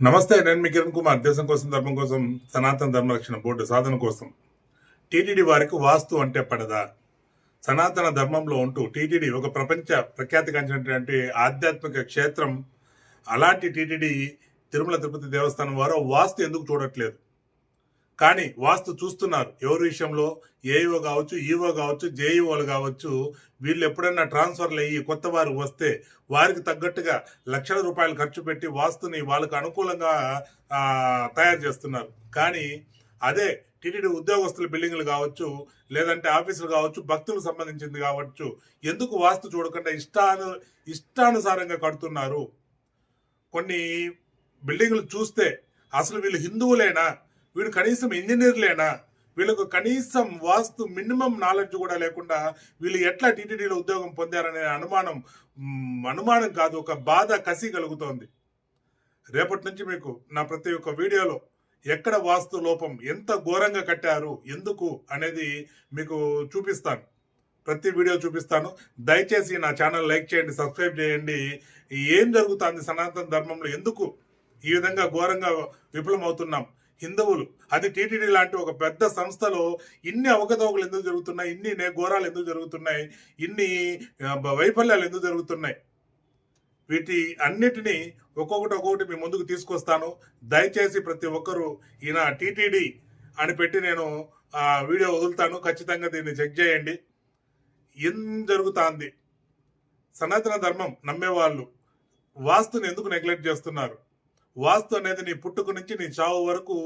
నమస్తే నేను మీ కిరణ్ కుమార్. దేశం కోసం ధర్మం కోసం సనాతన ధర్మరక్షణ బోర్డు సాధన కోసం టీటీడీ వారికి వాస్తు అంటే పడదా. సనాతన ధర్మంలో ఉంటూ టీటీడీ ఒక ప్రపంచ ప్రఖ్యాతిగాంచినటువంటి ఆధ్యాత్మిక క్షేత్రం. అలాంటి టీటీడీ తిరుమల తిరుపతి దేవస్థానం వారు వాస్తు ఎందుకు చూడట్లేదు? కానీ వాస్తు చూస్తున్నారు. ఎవరి విషయంలో? ఏఈఓ కావచ్చు ఈఓ కావచ్చు జేఈఓలు కావచ్చు వీళ్ళు ఎప్పుడైనా ట్రాన్స్ఫర్లు అయ్యి కొత్త వారు వస్తే వారికి తగ్గట్టుగా లక్షల రూపాయలు ఖర్చు పెట్టి వాస్తుని వాళ్ళకు అనుకూలంగా తయారు చేస్తున్నారు. కానీ అదే టీటీడీ ఉద్యోగస్తుల బిల్డింగ్లు కావచ్చు లేదంటే ఆఫీసులు కావచ్చు భక్తులకు సంబంధించింది కావచ్చు ఎందుకు వాస్తు చూడకుండా ఇష్టాను ఇష్టానుసారంగా కడుతున్నారు? కొన్ని బిల్డింగ్లు చూస్తే అసలు వీళ్ళు హిందువులేనా? వీడు కనీసం ఇంజనీర్లేనా వీళ్ళకు కనీసం వాస్తు మినిమం నాలెడ్జ్ కూడా లేకుండా వీళ్ళు ఎట్లా టీటీడీలో ఉద్యోగం పొందారనే అనుమానం అనుమానం కాదు ఒక బాధ కసి కలుగుతోంది. రేపటి నుంచి మీకు నా ప్రతి ఒక్క వీడియోలో ఎక్కడ వాస్తు లోపం ఎంత ఘోరంగా కట్టారు ఎందుకు అనేది మీకు చూపిస్తాను. ప్రతి వీడియో చూపిస్తాను. దయచేసి నా ఛానల్ లైక్ చేయండి సబ్స్క్రైబ్ చేయండి. ఏం జరుగుతుంది సనాతన ధర్మంలో ఎందుకు ఈ విధంగా ఘోరంగా విఫలమవుతున్నాం? హిందువులు. అది టీటీడీ లాంటి ఒక పెద్ద సంస్థలో ఇన్ని అవకతవకలు ఎందుకు జరుగుతున్నాయి? ఇన్ని ఘోరాలు ఎందుకు జరుగుతున్నాయి? ఇన్ని వైఫల్యాలు ఎందుకు జరుగుతున్నాయి? వీటి అన్నిటినీ ఒక్కొక్కటి ఒక్కొక్కటి మీ ముందుకు తీసుకొస్తాను. దయచేసి ప్రతి ఒక్కరూ ఈయన టీటీడీ అని పెట్టి నేను ఆ వీడియో వదులుతాను. ఖచ్చితంగా దీన్ని చెక్ చేయండి. ఏం జరుగుతుంది? సనాతన ధర్మం నమ్మేవాళ్ళు వాస్తుని ఎందుకు నెగ్లెక్ట్ చేస్తున్నారు? వాస్తు అనేది నీ పుట్టుక నుంచి నీ చావు వరకు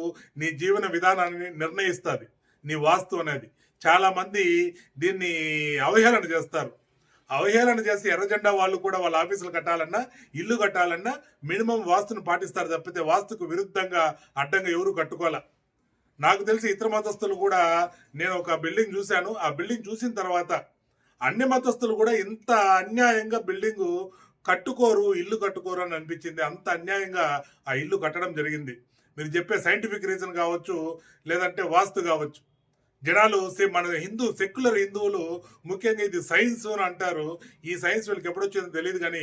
నీ జీవన విధానాన్ని నిర్ణయిస్తుంది. నీ వాస్తు అనేది. చాలా మంది దీన్ని అవహేళన చేస్తారు. అవహేళన చేసి ఎర్రజెండా వాళ్ళు కూడా వాళ్ళ ఆఫీసులు కట్టాలన్నా ఇల్లు కట్టాలన్నా మినిమం వాస్తును పాటిస్తారు తప్పితే వాస్తుకు విరుద్ధంగా అడ్డంగా ఎవరు కట్టుకోవాలా. నాకు తెలిసి ఇతర మతస్థులు కూడా నేను ఒక బిల్డింగ్ చూశాను. ఆ బిల్డింగ్ చూసిన తర్వాత అన్ని మతస్థులు కూడా ఇంత అన్యాయంగా బిల్డింగ్ కట్టుకోరు ఇల్లు కట్టుకోరు అని అనిపించింది. అంత అన్యాయంగా ఆ ఇల్లు కట్టడం జరిగింది. మీరు చెప్పే సైంటిఫిక్ రీజన్ కావచ్చు లేదంటే వాస్తు కావచ్చు. జనాలు మన హిందూ సెక్యులర్ హిందువులు ముఖ్యంగా ఇది సైన్స్ అని అంటారు. ఈ సైన్స్ వీళ్ళకి ఎప్పుడు వచ్చిందో తెలియదు కానీ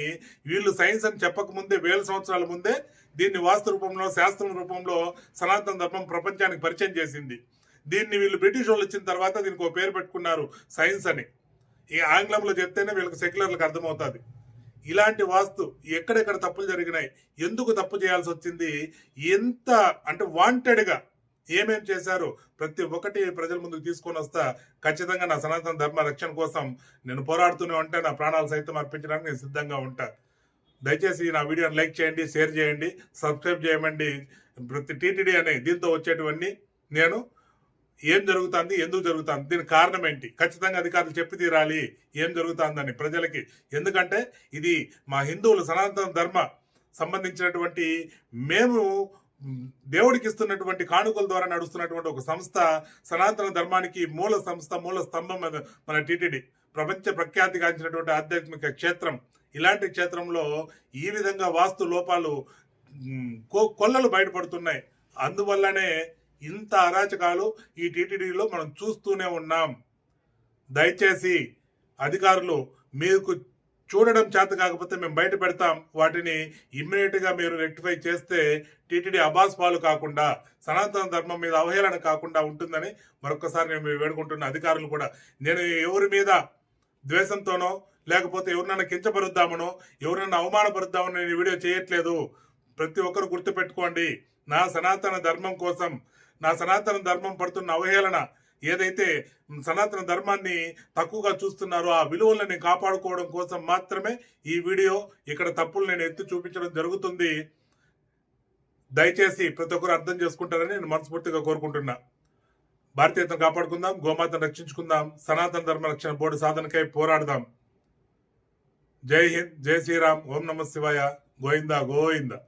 వీళ్ళు సైన్స్ అని చెప్పక ముందే వేల సంవత్సరాల ముందే దీన్ని వాస్తు రూపంలో శాస్త్రం రూపంలో సనాతన ధర్మం ప్రపంచానికి పరిచయం చేసింది. దీన్ని వీళ్ళు బ్రిటిష్ వాళ్ళు వచ్చిన తర్వాత దీనికి ఒక పేరు పెట్టుకున్నారు సైన్స్ అని. ఈ ఆంగ్లంలో చెప్తేనే వీళ్ళకి సెక్యులర్లకు అర్థమవుతుంది. ఇలాంటి వాస్తు ఎక్కడెక్కడ తప్పులు జరిగినాయి ఎందుకు తప్పు చేయాల్సి వచ్చింది ఎంత అంటే వాంటెడ్గా ఏమేం చేశారు ప్రతి ఒక్కటి ప్రజల ముందుకు తీసుకొని వస్తా ఖచ్చితంగా నా సనాతన ధర్మ రక్షణ కోసం నేను పోరాడుతూనే ఉంటా నా ప్రాణాలు సైతం అర్పించడానికి నేను సిద్ధంగా ఉంటా. దయచేసి నా వీడియోని లైక్ చేయండి షేర్ చేయండి సబ్స్క్రైబ్ చేయమండి. ప్రతి టీటీడీ అనే దీంతో వచ్చేటివన్నీ నేను ఏం జరుగుతుంది ఎందుకు జరుగుతుంది దీనికి కారణం ఏంటి? ఖచ్చితంగా అధికారులు చెప్పి తీరాలి. ఏం జరుగుతుందని ప్రజలకి. ఎందుకంటే ఇది మా హిందువులు సనాతన ధర్మ సంబంధించినటువంటి మేము దేవుడికి ఇస్తున్నటువంటి కానుకల ద్వారా నడుస్తున్నటువంటి ఒక సంస్థ సనాతన ధర్మానికి మూల సంస్థ మూల స్తంభం మన- టీటీడీ ప్రపంచ ప్రఖ్యాతిగాంచినటువంటి ఆధ్యాత్మిక క్షేత్రం. ఇలాంటి క్షేత్రంలో ఈ విధంగా వాస్తు లోపాలు కొల్లలు బయటపడుతున్నాయి. అందువల్లనే ఇంత అరాచకాలు ఈ టీటీడీలో మనం చూస్తూనే ఉన్నాం. దయచేసి అధికారులు మీకు చూడడం చేత కాకపోతే మేము బయట పెడతాం. వాటిని ఇమ్మీడియట్గా మీరు రెక్టిఫై చేస్తే టీటీడీ అబాస్ పాలు కాకుండా సనాతన ధర్మం మీద అవహేళన కాకుండా ఉంటుందని మరొకసారి నేను వేడుకుంటున్న అధికారులు కూడా. నేను ఎవరి మీద ద్వేషంతోనో లేకపోతే ఎవరినైనా కించపరుద్దామనో ఎవరినైనా అవమానపరుద్దామనో నేను వీడియో చేయట్లేదు. ప్రతి ఒక్కరు గుర్తుపెట్టుకోండి. నా సనాతన ధర్మం కోసం నా సనాతన ధర్మం పడుతున్న అవహేళన ఏదైతే సనాతన ధర్మాన్ని తక్కువగా చూస్తున్నారో ఆ విలువలను కాపాడుకోవడం కోసం మాత్రమే ఈ వీడియో ఇక్కడ తప్పులు నేను ఎత్తి చూపించడం జరుగుతుంది. దయచేసి ప్రతి ఒక్కరు అర్థం చేసుకుంటారని నేను మనస్ఫూర్తిగా కోరుకుంటున్నా. భారతీయతను కాపాడుకుందాం గోమాతను రక్షించుకుందాం సనాతన ధర్మ రక్షణ బోర్డు సాధనకై పోరాడదాం. జై హింద్ జై శ్రీరామ్ ఓం నమ శివాయ గోవిందా గోవిందా.